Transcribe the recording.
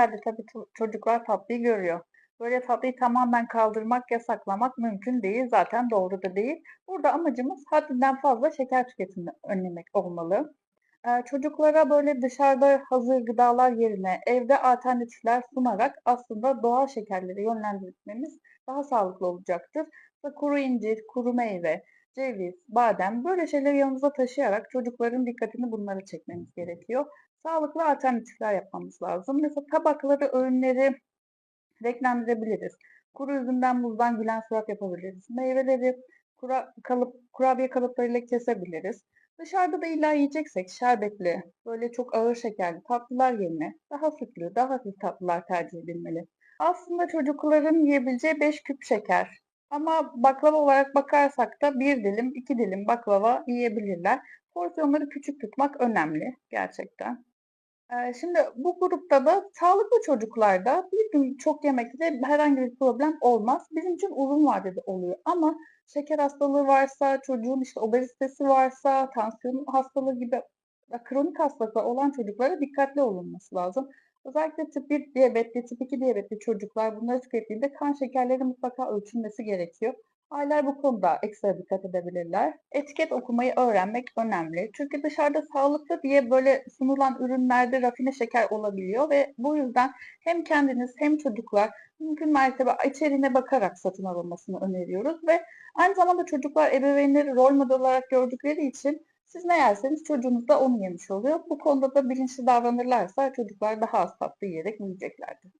Herhalde tabii ço- çocuklar tatlıyı görüyor. Böyle tatlıyı tamamen kaldırmak, yasaklamak mümkün değil. Zaten doğru da değil. Burada amacımız haddinden fazla şeker tüketimini önlemek olmalı. Eee, çocuklara böyle dışarıda hazır gıdalar yerine evde alternatifler sunarak aslında doğal şekerlere yönlendirmemiz daha sağlıklı olacaktır. Kuru incir, kuru meyve, ceviz, badem böyle şeyleri yanımıza taşıyarak çocukların dikkatini bunlara çekmemiz gerekiyor. Sağlıklı alternatifler yapmamız lazım. Mesela tabakları, öğünleri renklendirebiliriz. Kuru üzümden, muzdan gülen surat yapabiliriz. Meyveleri kura, kalıp, kurabiye kalıplarıyla kesebiliriz. Dışarıda da illa yiyeceksek şerbetli, böyle çok ağır şekerli tatlılar yerine daha sütlü, daha hafif tatlılar tercih edilmeli. Aslında çocukların yiyebileceği 5 küp şeker. Ama baklava olarak bakarsak da bir dilim, iki dilim baklava yiyebilirler. Porsiyonları küçük tutmak önemli gerçekten. Eee, şimdi bu grupta da sağlıklı çocuklarda bir gün çok yemekte herhangi bir problem olmaz. Bizim için uzun vadede oluyor ama şeker hastalığı varsa, çocuğun işte obezitesi varsa, tansiyon hastalığı gibi kronik hastalıklar olan çocuklara dikkatli olunması lazım. Özellikle tip 1 diyabetli, tip 2 diyabetli çocuklar bunları tükettiğinde kan şekerleri mutlaka ölçülmesi gerekiyor. Aileler bu konuda ekstra dikkat edebilirler. Etiket okumayı öğrenmek önemli. Çünkü dışarıda sağlıklı diye böyle sunulan ürünlerde rafine şeker olabiliyor ve bu yüzden hem kendiniz hem çocuklar mümkün mertebe içeriğine bakarak satın alınmasını öneriyoruz ve aynı zamanda çocuklar ebeveynleri rol model olarak gördükleri için siz ne yerseniz çocuğunuz da onu yemiş oluyor. Bu konuda da bilinçli davranırlarsa çocuklar daha az tatlı yiyerek büyüyeceklerdir.